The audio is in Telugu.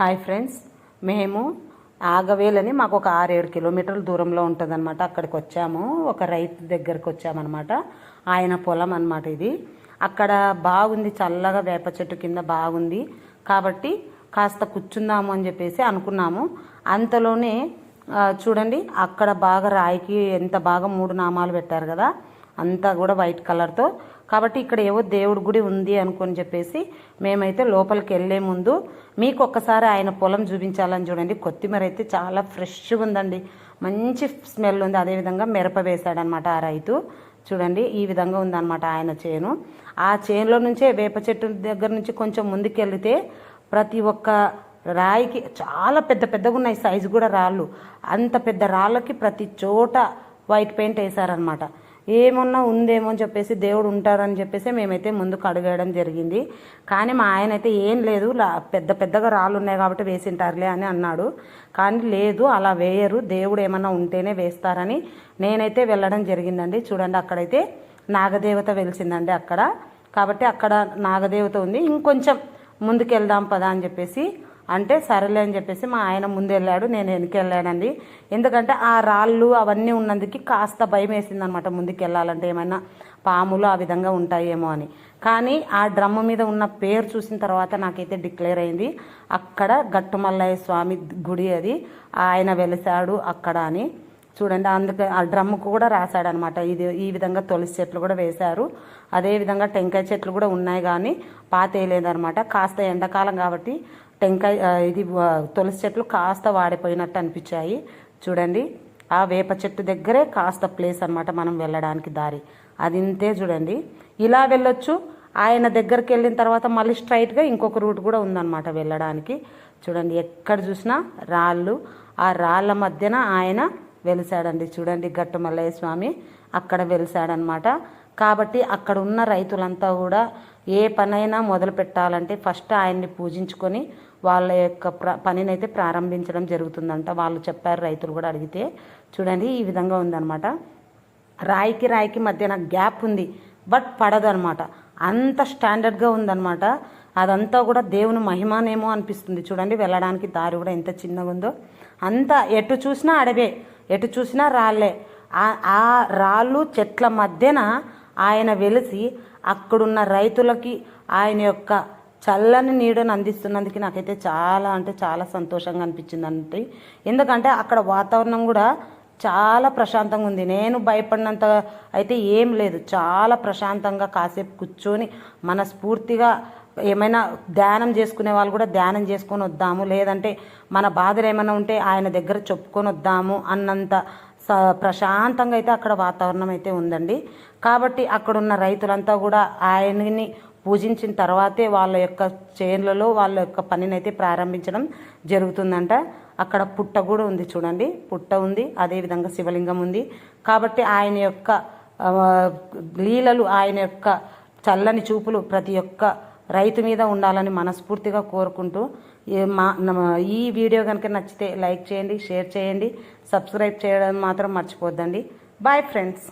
హాయ్ ఫ్రెండ్స్ మేము ఆగవేలని మాకు ఒక ఆరేడు కిలోమీటర్ల దూరంలో ఉంటుందన్నమాట. అక్కడికి వచ్చాము. ఒక రైతు దగ్గరికి వచ్చామన్నమాట. ఆయన పొలం అన్నమాట ఇది. అక్కడ బాగుంది చల్లగా వేప చెట్టు కింద బాగుంది. కాబట్టి కాస్త కూర్చుందాము అని చెప్పేసి అనుకున్నాము. అంతలోనే చూడండి అక్కడ బాగా రాయికి ఎంత బాగా మూడు నామాలు పెట్టారు కదా. అంతా కూడా వైట్ కలర్తో కాబట్టి ఇక్కడ ఏవో దేవుడి గుడి ఉంది అనుకొని చెప్పేసి మేమైతే లోపలికి వెళ్ళే ముందు మీకు ఒక్కసారి ఆయన పొలం చూపించాలని చూడండి. కొత్తిమీర అయితే చాలా ఫ్రెష్గా ఉందండి. మంచి స్మెల్ ఉంది. అదేవిధంగా మిరప వేశాడనమాట ఆ రైతు. చూడండి ఈ విధంగా ఉందన్నమాట ఆయన చేను. ఆ చేనులో నుంచే వేప చెట్టు దగ్గర నుంచి కొంచెం ముందుకెళ్తే ప్రతి ఒక్క రాయికి చాలా పెద్ద పెద్దగా ఉన్నాయి. సైజు కూడా రాళ్ళు. అంత పెద్ద రాళ్ళకి ప్రతి చోట వైట్ పెయింట్ వేశారనమాట ఏమన్నా ఉందేమో అని చెప్పేసి దేవుడు ఉంటారని చెప్పేసి మేమైతే ముందుకు అడగడం జరిగింది. కానీ మా ఆయన అయితే ఏం లేదు పెద్ద పెద్దగా రాళ్ళు ఉన్నాయి కాబట్టి వేసింటారులే అని అన్నాడు. కానీ లేదు అలా వేయరు. దేవుడు ఏమన్నా ఉంటేనే వేస్తారని నేనైతే వెళ్ళడం జరిగిందండి. చూడండి అక్కడైతే నాగదేవత వెలిసిందండి అక్కడ. కాబట్టి అక్కడ నాగదేవత ఉంది. ఇంకొంచెం ముందుకు వెళ్దాం పదా అని చెప్పేసి అంటే సరేలే అని చెప్పేసి మా ఆయన ముందు వెళ్ళాడు నేను వెనక్కి ఎందుకంటే ఆ రాళ్ళు అవన్నీ ఉన్నందుకు కాస్త భయం వేసింది అనమాట ముందుకు వెళ్ళాలంటే ఏమైనా పాములు ఆ విధంగా ఉంటాయేమో అని. కానీ ఆ డ్రమ్ము మీద ఉన్న పేరు చూసిన తర్వాత నాకైతే డిక్లేర్ అయింది. అక్కడ గట్టుమల్లయ్య స్వామి గుడి అది ఆయన వెలిసాడు అక్కడ అని. చూడండి అందుకే ఆ డ్రమ్ముకు కూడా రాశాడనమాట. ఇది ఈ విధంగా తులసి చెట్లు కూడా వేశారు. అదేవిధంగా టెంకాయ చెట్లు కూడా ఉన్నాయి కానీ పాతేయలేదనమాట. కాస్త ఎండాకాలం కాబట్టి టెంకాయ ఇది తులసి చెట్లు కాస్త వాడిపోయినట్టు అనిపించాయి. చూడండి ఆ వేప చెట్టు దగ్గరే కాస్త ప్లేస్ అన్నమాట మనం వెళ్ళడానికి దారి. అది ఇంతే చూడండి. ఇలా వెళ్ళొచ్చు. ఆయన దగ్గరికి వెళ్ళిన తర్వాత మళ్ళీ స్ట్రైట్గా ఇంకొక రూట్ కూడా ఉందన్నమాట వెళ్ళడానికి. చూడండి ఎక్కడ చూసినా రాళ్ళు. ఆ రాళ్ళ మధ్యన ఆయన వెలిసాడండి. చూడండి గట్టు మల్లయ్య స్వామి అక్కడ వెలిసాడనమాట కాబట్టి అక్కడ ఉన్న రైతులంతా కూడా ఏ పనైనా మొదలు పెట్టాలంటే ఫస్ట్ ఆయన్ని పూజించుకొని వాళ్ళ యొక్క ప్ర పనినైతే ప్రారంభించడం జరుగుతుందంట. వాళ్ళు చెప్పారు రైతులు కూడా అడిగితే. చూడండి ఈ విధంగా ఉందన్నమాట. రాయికి రాయికి మధ్యన గ్యాప్ ఉంది బట్ పడదనమాట అంత స్టాండర్డ్గా ఉందన్నమాట. అదంతా కూడా దేవుని మహిమానేమో అనిపిస్తుంది. చూడండి వెళ్ళడానికి దారి కూడా ఎంత చిన్నగా ఉందో. అంతా ఎటు చూసినా అడవే ఎటు చూసినా రాళ్ళే ఆ- ఆ రాళ్ళు చెట్ల మధ్యన ఆయన వెలిసి అక్కడున్న రైతులకి ఆయన యొక్క చల్లని నీడను అందిస్తున్నందుకు నాకైతే చాలా అంటే చాలా సంతోషంగా అనిపించింది ఎందుకంటే అక్కడ వాతావరణం కూడా చాలా ప్రశాంతంగా ఉంది. నేను భయపడినంత అయితే ఏం లేదు. చాలా ప్రశాంతంగా కాసేపు కూర్చొని మనస్ఫూర్తిగా ఏమైనా ధ్యానం చేసుకునే వాళ్ళు కూడా ధ్యానం చేసుకొని వద్దాము. లేదంటే మన బాధలు ఏమైనా ఉంటే ఆయన దగ్గర చెప్పుకొని వద్దాము అన్నంత స ప్రశాంతంగా అయితే అక్కడ వాతావరణం అయితే ఉందండి. కాబట్టి అక్కడున్న రైతులంతా కూడా ఆయనని పూజించిన తర్వాతే వాళ్ళ యొక్క చేన్లలో వాళ్ళ యొక్క పనినైతే ప్రారంభించడం జరుగుతుందంట. అక్కడ పుట్ట కూడా ఉంది చూడండి. పుట్ట ఉంది అదేవిధంగా శివలింగం ఉంది. కాబట్టి ఆయన యొక్క లీలలు ఆయన యొక్క చల్లని చూపులు ప్రతి ఒక్క రైతు మీద ఉండాలని మనస్ఫూర్తిగా కోరుకుంటూ ఈ మా ఈ వీడియో కనుక నచ్చితే లైక్ చేయండి షేర్ చేయండి సబ్స్క్రైబ్ చేయడం మాత్రం మర్చిపోద్దండి. Bye friends